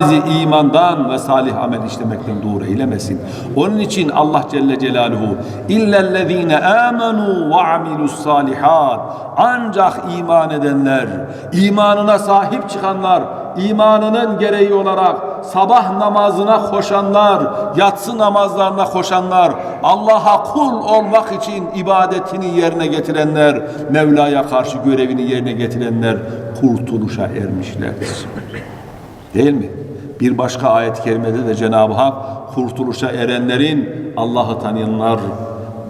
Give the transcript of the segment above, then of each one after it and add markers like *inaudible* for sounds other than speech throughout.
bizi imandan ve salih amel işlemekten doğru eylemesin. Onun için Allah Celle Celaluhu illellezine amenu ve amilus salihat ancak iman edenler, imanına sahip çıkanlar, imanının gereği olarak sabah namazına koşanlar, yatsı namazlarına koşanlar, Allah'a kul olmak için ibadetini yerine getirenler, Mevla'ya karşı görevini yerine getirenler kurtuluşa ermişlerdir. Değil mi? Bir başka ayet-i kerimede de Cenab-ı Hak kurtuluşa erenlerin Allah'ı tanıyanlar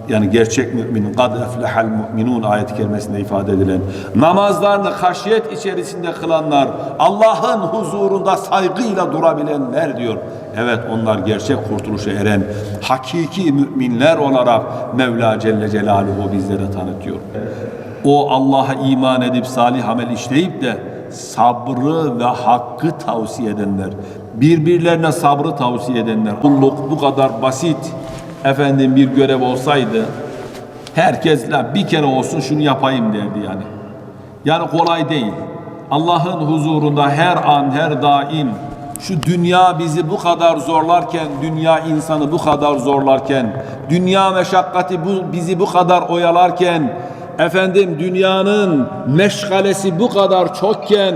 yani gerçek mümin kad eflehal mu'minun ayet-i ifade edilen namazlarını haşyet içerisinde kılanlar Allah'ın huzurunda saygıyla durabilenler diyor. Evet onlar gerçek kurtuluşa eren hakiki müminler olarak Mevla Celle Celaluhu bizlere tanıtıyor. O Allah'a iman edip salih amel işleyip de sabrı ve hakkı tavsiye edenler, birbirlerine sabrı tavsiye edenler. Kulluk bu kadar basit efendim bir görev olsaydı herkes "La bir kere olsun şunu yapayım derdi yani. Yani kolay değil. Allah'ın huzurunda her an her daim şu dünya bizi bu kadar zorlarken, dünya insanı bu kadar zorlarken, dünya meşakkati bu, bizi bu kadar oyalarken, efendim dünyanın meşgalesi bu kadar çokken,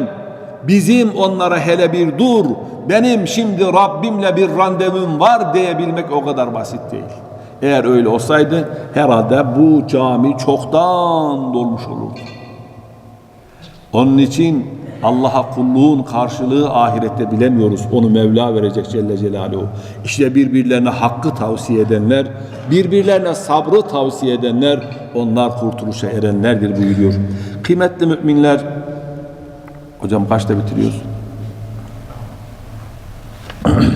bizim onlara hele bir dur, benim şimdi Rabbimle bir randevum var diyebilmek o kadar basit değil. Eğer öyle olsaydı herhalde bu cami çoktan dolmuş olurdu. Onun için Allah'a kulluğun karşılığı ahirette bilemiyoruz. Onu Mevla verecek Celle Celaluhu. İşte birbirlerine hakkı tavsiye edenler, birbirlerine sabrı tavsiye edenler, onlar kurtuluşa erenlerdir buyuruyor. Kıymetli müminler, hocam kaçta bitiriyoruz? *clears throat*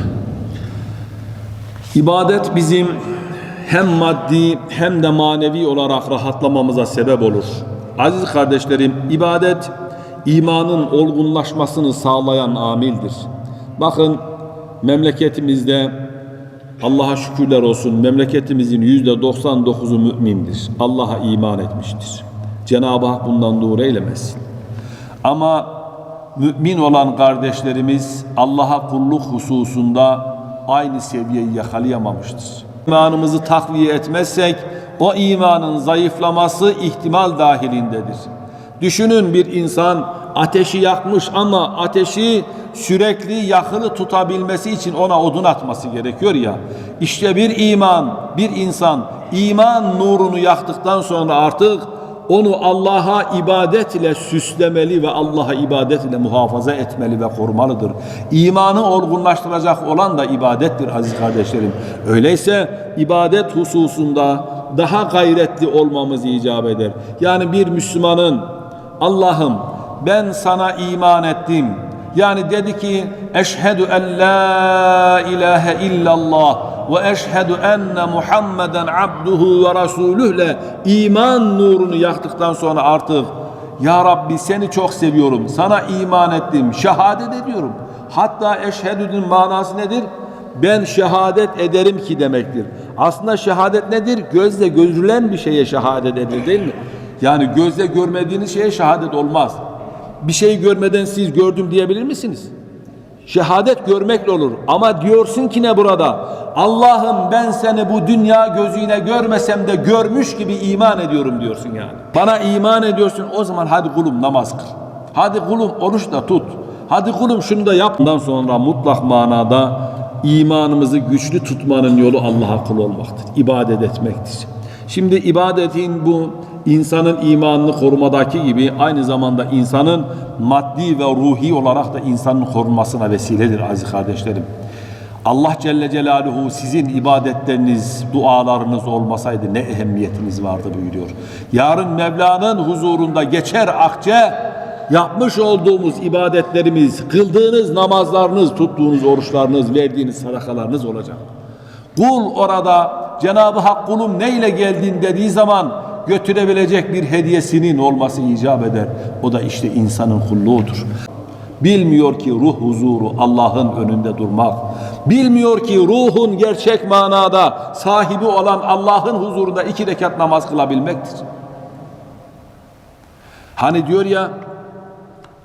İbadet bizim hem maddi hem de manevi olarak rahatlamamıza sebep olur. Aziz kardeşlerim, ibadet imanın olgunlaşmasını sağlayan amildir. Bakın memleketimizde Allah'a şükürler olsun memleketimizin yüzde 99'u mümindir. Allah'a iman etmiştir. Cenab-ı Hak bundan doğru eylemesin. Ama mümin olan kardeşlerimiz Allah'a kulluk hususunda aynı seviyeyi yakalayamamıştır. İmanımızı takviye etmezsek o imanın zayıflaması ihtimal dahilindedir. Düşünün bir insan ateşi yakmış ama ateşi sürekli yakılı tutabilmesi için ona odun atması gerekiyor ya. İşte bir iman, bir insan iman nurunu yaktıktan sonra artık onu Allah'a ibadet ile süslemeli ve Allah'a ibadet ile muhafaza etmeli ve korumalıdır. İmanı olgunlaştıracak olan da ibadettir aziz kardeşlerim. Öyleyse ibadet hususunda daha gayretli olmamız icap eder. Yani bir Müslümanın Allah'ım ben sana iman ettim. Yani dedi ki eşhedü en la ilahe illallah ve eşhedü enne Muhammeden abduhu ve rasuluhle iman nurunu yaktıktan sonra artık ya Rabbi seni çok seviyorum. Sana iman ettim. Şehadet ediyorum. Hatta eşhedü'nün manası nedir? Ben şehadet ederim ki demektir. Aslında şehadet nedir? Gözle görülen bir şeye şehadet edilir değil mi? Yani gözle görmediğiniz şeye şehadet olmaz. Bir şey görmeden siz gördüm diyebilir misiniz? Şehadet görmekle olur. Ama diyorsun ki ne burada? Allah'ım ben seni bu dünya gözüyle görmesem de görmüş gibi iman ediyorum diyorsun yani. Bana iman ediyorsun o zaman hadi kulum namaz kıl. Hadi kulum oruç da tut. Hadi kulum şunu da yap. Bundan sonra mutlak manada imanımızı güçlü tutmanın yolu Allah'a kul olmaktır. İbadet etmektir. Şimdi ibadetin bu insanın imanını korumadaki gibi aynı zamanda insanın maddi ve ruhi olarak da insanın korunmasına vesiledir aziz kardeşlerim. Allah Celle Celaluhu sizin ibadetleriniz, dualarınız olmasaydı ne ehemmiyetiniz vardı buyuruyor. Yarın Mevla'nın huzurunda geçer akçe yapmış olduğumuz ibadetlerimiz, kıldığınız namazlarınız, tuttuğunuz oruçlarınız, verdiğiniz sadakalarınız olacak. Kul orada Cenab-ı Hak kulum neyle geldin dediği zaman götürebilecek bir hediyesinin olması icap eder. O da işte insanın kulluğudur. Bilmiyor ki ruh huzuru Allah'ın önünde durmak. Bilmiyor ki ruhun gerçek manada sahibi olan Allah'ın huzurunda iki rekat namaz kılabilmektir. Hani diyor ya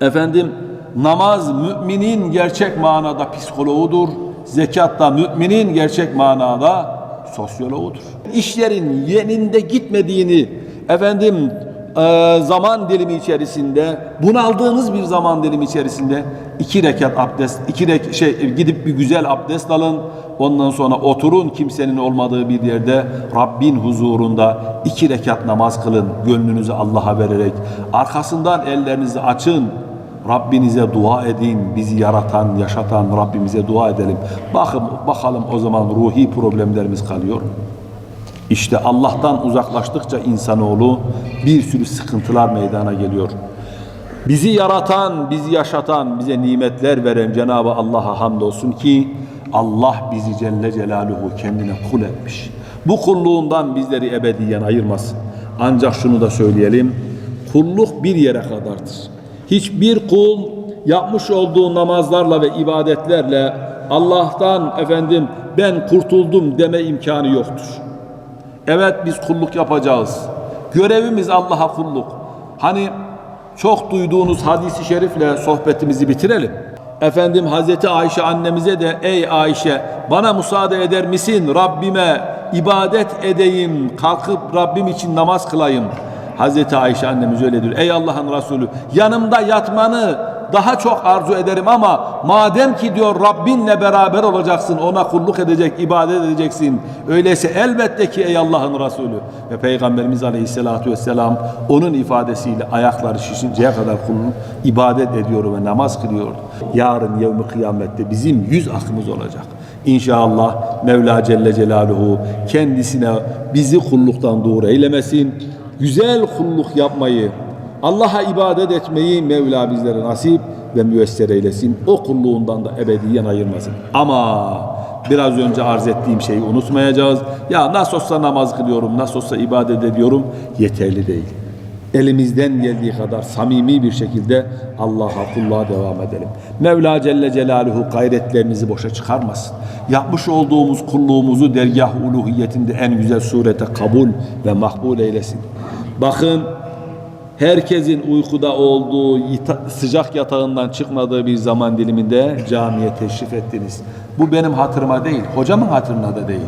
efendim Namaz müminin gerçek manada psikoloğudur. Zekat da müminin gerçek manada sosyoloğudur. İşlerin yeninde gitmediğini efendim e, zaman dilimi içerisinde bunaldığınız bir zaman dilimi içerisinde iki rekat abdest iki rek şey gidip bir güzel abdest alın. Ondan sonra oturun kimsenin olmadığı bir yerde Rabbin huzurunda iki rekat namaz kılın. Gönlünüzü Allah'a vererek. Arkasından ellerinizi açın Rabbinize dua edin. Bizi yaratan, yaşatan Rabbimize dua edelim. Bakın bakalım o zaman ruhi problemlerimiz kalıyor. İşte Allah'tan uzaklaştıkça insanoğlu bir sürü sıkıntılar meydana geliyor. Bizi yaratan, bizi yaşatan, bize nimetler veren Cenab-ı Allah'a hamdolsun ki Allah bizi Celle Celaluhu kendine kul etmiş. Bu kulluğundan bizleri ebediyen ayırmasın. Ancak şunu da söyleyelim. Kulluk bir yere kadardır. Hiçbir kul yapmış olduğu namazlarla ve ibadetlerle Allah'tan efendim ben kurtuldum deme imkanı yoktur. Evet biz kulluk yapacağız. Görevimiz Allah'a kulluk. Hani çok duyduğunuz hadisi şerifle sohbetimizi bitirelim. Efendim Hazreti Ayşe annemize de ey Ayşe bana müsaade eder misin Rabbime ibadet edeyim kalkıp Rabbim için namaz kılayım. Hazreti Ayşe annemiz öyle diyor. Ey Allah'ın Resulü yanımda yatmanı daha çok arzu ederim ama madem ki diyor Rabbinle beraber olacaksın, ona kulluk edecek, ibadet edeceksin. Öyleyse elbette ki ey Allah'ın Resulü ve Peygamberimiz Aleyhisselatü Vesselam onun ifadesiyle ayakları şişinceye kadar kulluk, ibadet ediyor ve namaz kılıyor. Yarın yevmi kıyamette bizim yüz akımız olacak. İnşallah Mevla Celle Celaluhu kendisine bizi kulluktan doğru eylemesin. Güzel kulluk yapmayı, Allah'a ibadet etmeyi Mevla bizlere nasip ve müyesser eylesin. O kulluğundan da ebediyen ayırmasın. Ama biraz önce arz ettiğim şeyi unutmayacağız. Ya nasıl olsa namaz kılıyorum, nasıl olsa ibadet ediyorum yeterli değil. Elimizden geldiği kadar samimi bir şekilde Allah'a kulluğa devam edelim. Mevla Celle Celaluhu gayretlerinizi boşa çıkarmasın. Yapmış olduğumuz kulluğumuzu dergah uluhiyetinde en güzel surete kabul ve makbul eylesin. Bakın herkesin uykuda olduğu sıcak yatağından çıkmadığı bir zaman diliminde camiye teşrif ettiniz. Bu benim hatırıma değil, hocamın hatırına da değil.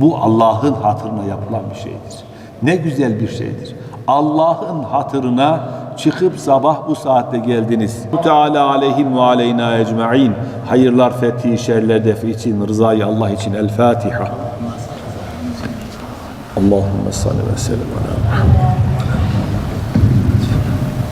Bu Allah'ın hatırına yapılan bir şeydir. Ne güzel bir şeydir. Allah'ın hatırına çıkıp sabah bu saatte geldiniz. Bu Teala aleyhim ve aleyna ecmaîn. Hayırlar, fethi, şerler defi için, rızayı Allah için. El Fatiha. Allahümme salli ve sellem ala.